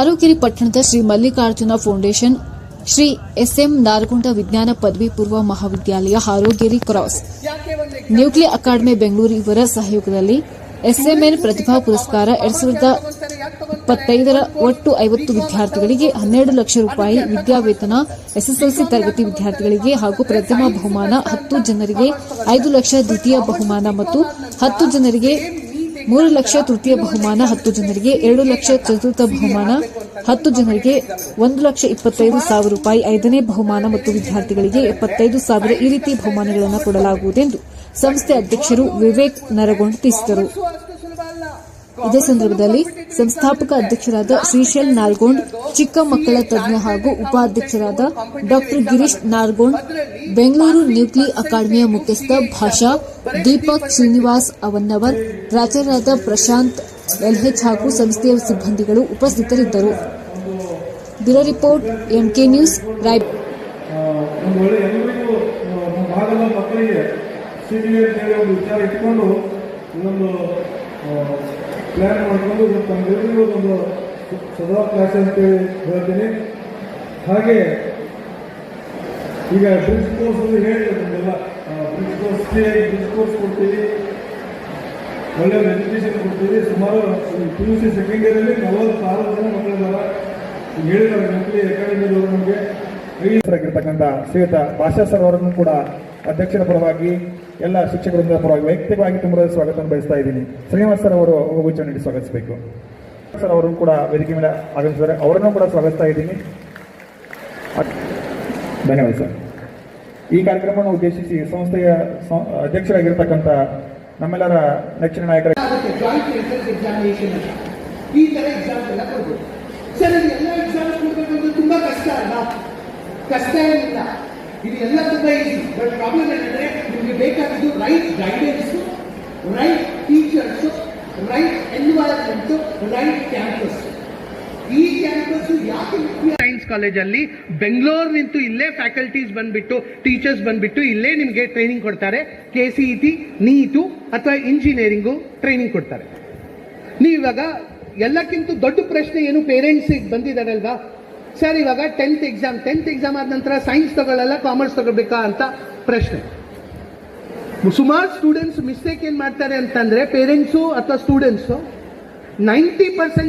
ಆರೋಗ್ಯರಿ ಪಟ್ಟಣದ Shri Mallikarjuna foundation, Shri SM Naragund ವಿಜ್ಞಾನ ಪದವಿ ಪೂರ್ವ ಮಹಾವಿದ್ಯಾಲಯ, Harogeri cross. Nuclear academy Bengaluru ಇವರ ಸಹಯೋಗದಲ್ಲಿ ಎಸ್ಎಂಎನ್ ಪ್ರತಿಭಾ ಪುರಸ್ಕಾರ ಎರಡ್ ಸಾವಿರದ ಇಪ್ಪತ್ತೈದರ ಒಟ್ಟು ಐವತ್ತು ವಿದ್ಯಾರ್ಥಿಗಳಿಗೆ ಹನ್ನೆರಡು ಲಕ್ಷ ರೂಪಾಯಿ ವಿದ್ಯಾವೇತನ ಎಸ್ಎಸ್ಎಲ್ಸಿ ತರಗತಿ ವಿದ್ಯಾರ್ಥಿಗಳಿಗೆ ಹಾಗೂ ಪ್ರಥಮ ಬಹುಮಾನ ಹತ್ತು ಜನರಿಗೆ ಐದು ಲಕ್ಷ ದ್ವಿತೀಯ ಬಹುಮಾನ ಮತ್ತು ಹತ್ತು ಜನರಿಗೆ ಮೂರು ಲಕ್ಷ ತೃತೀಯ ಬಹುಮಾನ, ಹತ್ತು ಜನರಿಗೆ ಎರಡು ಲಕ್ಷ ಚತುರ್ಥ ಬಹುಮಾನ, ಹತ್ತು ಜನರಿಗೆ ಒಂದು ಲಕ್ಷ ಇಪ್ಪತ್ತೈದು ಸಾವಿರ ರೂಪಾಯಿ, ಐದನೇ ಬಹುಮಾನ ಮತ್ತು ವಿದ್ಯಾರ್ಥಿಗಳಿಗೆ ಎಪ್ಪತ್ತೈದು ಸಾವಿರ ಈ ರೀತಿ ಬಹುಮಾನಗಳನ್ನು ಕೊಡಲಾಗುವುದೆಂದು ಸಂಸ್ಥೆ ಅಧ್ಯಕ್ಷರು ವಿವೇಕ್ ನರಗೊಂಡ್ ತಿಳಿಸಿದರು. ಇದೇ ಸಂದರ್ಭದಲ್ಲಿ ಸಂಸ್ಥಾಪಕ ಅಧ್ಯಕ್ಷರಾದ ಶ್ರೀಶೈಲ್ ನಾಲ್ಗೋಂಡ್, ಚಿಕ್ಕ ಮಕ್ಕಳ ತಜ್ಞ ಹಾಗೂ ಉಪಾಧ್ಯಕ್ಷರಾದ ಡಾಕ್ಟರ್ ಗಿರೀಶ್ ನಾಲ್ಗೋಂಡ್, ಬೆಂಗಳೂರು ನ್ಯೂಕ್ಲಿ ಅಕಾಡೆಮಿಯ ಮುಖ್ಯಸ್ಥ ಭಾಷಾ ದೀಪಕ್ ಶ್ರೀನಿವಾಸ್ ಅವನ್ನವರ್, ಪ್ರಾಚಾರ್ಯರಾದ ಪ್ರಶಾಂತ್ ಎಲ್ಹೆಚ್ ಹಾಗೂ ಸಂಸ್ಥೆಯ ಸಿಬ್ಬಂದಿಗಳು ಉಪಸ್ಥಿತರಿದ್ದರು. ಬ್ಯೂರೋ ರಿಪೋರ್ಟ್, ಎಂಕೆ ನ್ಯೂಸ್ ಮಕ್ಕಳಿಗೆ ಒಂದು ವಿಚಾರ ಇಟ್ಕೊಂಡು ಇದೊಂದು ಪ್ಲ್ಯಾನ್ ಮಾಡಿಕೊಂಡು ಇದು ತಮ್ಮೆಲ್ಲರಿಗೂ ಒಂದು ಸದಾ ಕ್ಲಾಸ್ ಅಂತೇಳಿ ಹೇಳ್ತೀನಿ ಹಾಗೆ ಈಗ ಬ್ರಿಡ್ಜ್ ಕೋರ್ಸ್ ಅಂತ ನಮಗೆಲ್ಲ ಬ್ರಿಡ್ಜ್ ಕೋರ್ಸ್ಗೆ ಬ್ರಿಡ್ಜ್ ಕೋರ್ಸ್ ಕೊಡ್ತೀವಿ. ಒಳ್ಳೆ ಎಜುಕೇಷನ್ ಕೊಡ್ತೀವಿ. ಸುಮಾರು ಪಿ ಯು ಸಿ ಸೆಕೆಂಡ್ ಇಯರಲ್ಲಿ ನಲವತ್ತಾರು ಜನ ಮಕ್ಕಳಿದ್ದಾರೆ ಹೇಳಿದ್ದಾರೆ ನ್ಯೂಕ್ಲಿಯರ್ ಅಕಾಡೆಮಿದವರು ನಮಗೆ. ಆಗಿರ್ತಕ್ಕಂಥ ಶ್ರೀಯುತ ಭಾಷಾ ಸರ್ ಅವರನ್ನು ಕೂಡ ಅಧ್ಯಕ್ಷರ ಪರವಾಗಿ ಎಲ್ಲ ಶಿಕ್ಷಕರಿಂದ ಪರವಾಗಿ ವೈಯಕ್ತಿಕವಾಗಿ ತುಂಬ ಸ್ವಾಗತವನ್ನು ಬಯಸ್ತಾ ಇದ್ದೀನಿ. ಶ್ರೀನಿವಾಸ್ ಸರ್ ಅವರು ಹೋಗುಚ್ಚ ನೀಡಿ ಸ್ವಾಗತಿಸಬೇಕು. ಸರ್ ಅವರನ್ನು ಕೂಡ ವೇದಿಕೆ ಮೇಲೆ ಆಗಮಿಸಿದ್ದಾರೆ. ಅವರನ್ನು ಕೂಡ ಸ್ವಾಗತಿಸ್ತಾ ಇದ್ದೀನಿ. ಧನ್ಯವಾದ ಸರ್. ಈ ಕಾರ್ಯಕ್ರಮವನ್ನು ಉದ್ದೇಶಿಸಿ ಸಂಸ್ಥೆಯ ಅಧ್ಯಕ್ಷರಾಗಿರ್ತಕ್ಕಂಥ ನಮ್ಮೆಲ್ಲರ ನೆಚ್ಚಿನ ನಾಯಕರ ಕಷ್ಟ ಅಲ್ಲ ಕಷ್ಟ ಏನಿಲ್ಲ. ಇದು ಎಲ್ಲ ತುಂಬಾ ಈಸಿ ಬಟ್ ಪ್ರಾಬ್ಲಮ್ ಏನಂದ್ರೆ ನಿಮಗೆ ಬೇಕಾಗಿದ್ದು right guidance right teachers right environment right campus ಈ ಕ್ಯಾಂಪಸ್ ಯಾಕೆ ಸೈನ್ಸ್ ಕಾಲೇಜಲ್ಲಿ ಬೆಂಗಳೂರು ನಿಂತು ಇಲ್ಲೇ ಫ್ಯಾಕಲ್ಟೀಸ್ ಬಂದ್ಬಿಟ್ಟು ಟೀಚರ್ಸ್ ಬಂದ್ಬಿಟ್ಟು ಇಲ್ಲೇ ನಿಮಗೆ ಟ್ರೈನಿಂಗ್ ಕೊಡ್ತಾರೆ. K C E T NEET ಅಥವಾ ಇಂಜಿನಿಯರಿಂಗು ಟ್ರೈನಿಂಗ್ ಕೊಡ್ತಾರೆ. ನೀವಾಗ ಎಲ್ಲಕ್ಕಿಂತ ದೊಡ್ಡ ಪ್ರಶ್ನೆ ಏನು ಪೇರೆಂಟ್ಸಿಗೆ ಬಂದಿದ್ದಾರಲ್ವಾ? ಸರ್, ಇವಾಗ ಟೆಂತ್ ಎಕ್ಸಾಮ್ ಟೆಂತ್ ಎಕ್ಸಾಮ್ ಆದ ನಂತರ ಸೈನ್ಸ್ ತಗೊಳ್ಳಲ್ಲ ಕಾಮರ್ಸ್ ತಗೋಬೇಕಾ ಅಂತ ಪ್ರಶ್ನೆ. ಸುಮಾರು ಸ್ಟೂಡೆಂಟ್ಸ್ ಮಿಸ್ಟೇಕ್ ಏನ್ ಮಾಡ್ತಾರೆ ಅಂತಂದ್ರೆ ಪೇರೆಂಟ್ಸು ಅಥವಾ ಸ್ಟೂಡೆಂಟ್ಸು ನೈಂಟಿ ಪರ್ಸೆಂಟ್